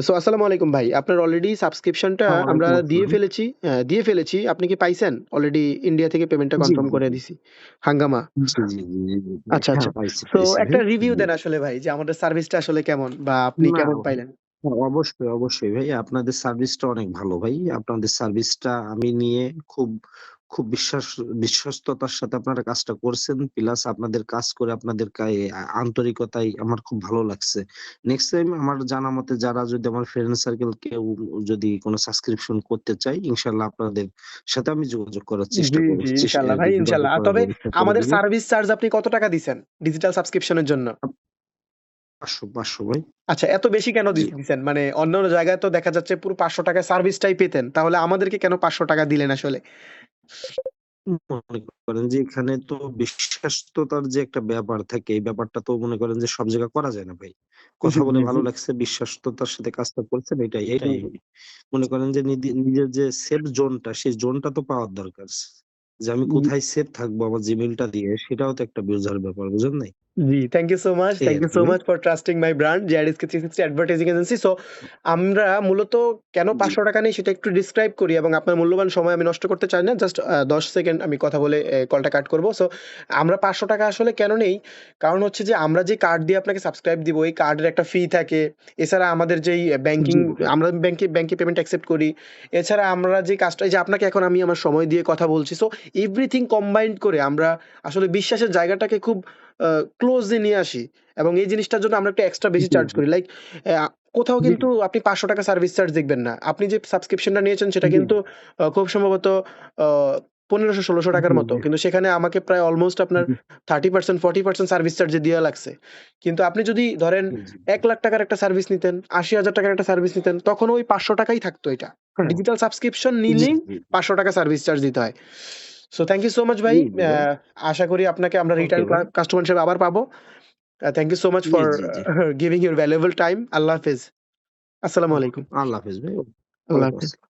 So আসসালামু আলাইকুম ভাই। আপনার অলরেডি সাবস্ক্রিপশনটা হ্যাঁ, আমরা ওয়ালাইকুম দিয়ে আসসালাম। ফেলেছি হ্যাঁ, দিয়ে ফেলেছি। আপনি কি পাইছেন? অলরেডি ইন্ডিয়া থেকে পেমেন্টটা জি, কনফার্ম জি, করে। দিছি। হাঙ্গামা। জি, জি, জি, জি, জি, জি। আচ্ছা, হ্যাঁ, আচ্ছা। পাইছি, সো পাইছি একটা। রিভিউ। দেন আসলে ভাই যে আমাদের সার্ভিসটা আসলে কেমন বা আপনি না, কেমন পাইলেন? হ্যাঁ, অবশ্যই, অবশ্যই ভাই। আপনাদের সার্ভিসটা অনেক ভালো ভাই। আপনাদের সার্ভিসটা আমি নিয়ে খুব, খুব বিশ্বাস বিশ্বস্ততার সাথে আপনারা কাজটা করছেন। প্লাস আপনাদের কাজ করে আপনাদের কায়ে আ আন্তরিকতায় আমার খুব ভালো লাগছে। নেক্সট টাইম আমার জানা মতে যারা যদি আমার ফ্রেন্ড সার্কেল কেউ যদি কোন সাবস্ক্রিপশন করতে চায়, ইনশাআল্লাহ আপনাদের সাথে আমি যোগাযোগ করার চেষ্টা করব। ইনশাআল্লাহ ভাই। করার তবে আমাদের সার্ভিস চার্জ আপনি কত টাকা দিছেন ডিজিটাল সাবস্ক্রিপশনের জন্য? ৫০০, ৫০০ ভাই। আচ্ছা, এত বেশি কেন দি জি। মানে অন্যান্য জায়গায় তো দেখা যাচ্ছে পুরো ৳৫০০ সার্ভিসটাই পেতেন। তাহলে আমাদেরকে কেন ৳৫০০ দিলেন আসলে? মনে করেন যে এখানে তো বিশ্বস্ততার যে একটা ব্যাপার থাকে, এই ব্যাপারটা তো মনে করেন যে সব জায়গায় করা যায় না ভাই। কথা বলে ভালো। লাগছে, বিশ্বাস্ততার সাথে কাজটা করছেন এটাই, এটাই। মনে করেন যে নিজের যে সেফ জোনটা, সেই জোনটা তো পাওয়ার দরকার। যে আমি কোথায় সেফ থাকব আমার জিমেইলটা দিয়ে সেটাও তো একটা বুঝার ব্যাপার, বুঝেন নাই? জি, thank you so much, thank you so much for trusting my brand JRSK 360 advertising agency. So আমরা মূলত কেন জি। ৳৫০০ নেই সেটা একটু ডিসক্রাইব করি এবং আপনার মূল্যবান সময় আমি নষ্ট করতে চাই না। জাস্ট ১০ সেকেন্ড আমি কথা বলে কলটা কাট করব। সো আমরা ৳৫০০ আসলে কেন নেই? কারণ হচ্ছে যে আমরা যে কার্ড দিয়ে আপনাকে সাবস্ক্রাইব দিব, এই কার্ডের একটা ফি থাকে। এছাড়া আমাদের যেই ব্যাংকিং। আমরা ব্যাংকে ব্যাংকে পেমেন্ট অ্যাকসেপ্ট করি। এছাড়া আমরা যে কাজটা এই যে আপনাকে এখন আমি আমার সময় দিয়ে কথা বলছি। সো এভরিথিং কম্বাইন্ড করে আমরা আসলে বিশ্বাসের জায়গাটাকে খুব ক্লোজলি নিয়ে আসি এবং এই জিনিসটার জন্য আমরা একটু এক্সট্রা বেশি চার্জ করি। লাইক কোথাও কিন্তু আপনি পাঁচশো টাকা সার্ভিস চার্জ দেখবেন না। আপনি যে সাবস্ক্রিপশনটা নিয়েছেন সেটা কিন্তু। খুব সম্ভবত আ ৳১৫০০-১৬০০ টাকার মতো। কিন্তু সেখানে আমাকে প্রায় অলমোস্ট আপনার জি। 30% 40% সার্ভিস চার্জে দেওয়া লাগছে। কিন্তু আপনি যদি ধরেন এক। ৳১,০০,০০০ টাকার একটা সার্ভিস নিতেন, আশি হাজার টাকার একটা সার্ভিস নিতেন, তখন ওই ৳৫০০ টাকাই থাকতো এটা। হ্যাঁ। ডিজিটাল সাবস্ক্রিপশন জি, নিলেই। ৳৫০০ টাকা সার্ভিস চার্জ দিতে হয়। So thank you so much ভাই। জি, জি অ্যা ভাই। আশা করি আপনাকে আমরা ওকে রিটার্ন ভাই। কাস্টমার হিসেবে আবার পাবো। থ্যাংক ইউ সো মাচ জি, ফর জি, জি। Giving your valuable time. আল্লাহ হাফেজ। আসসালামু আলাইকুম। আল্লাহ হাফেজ ভাই। আল্লাহ ওয়ালাইকুম হাফেজ। আসসালাম।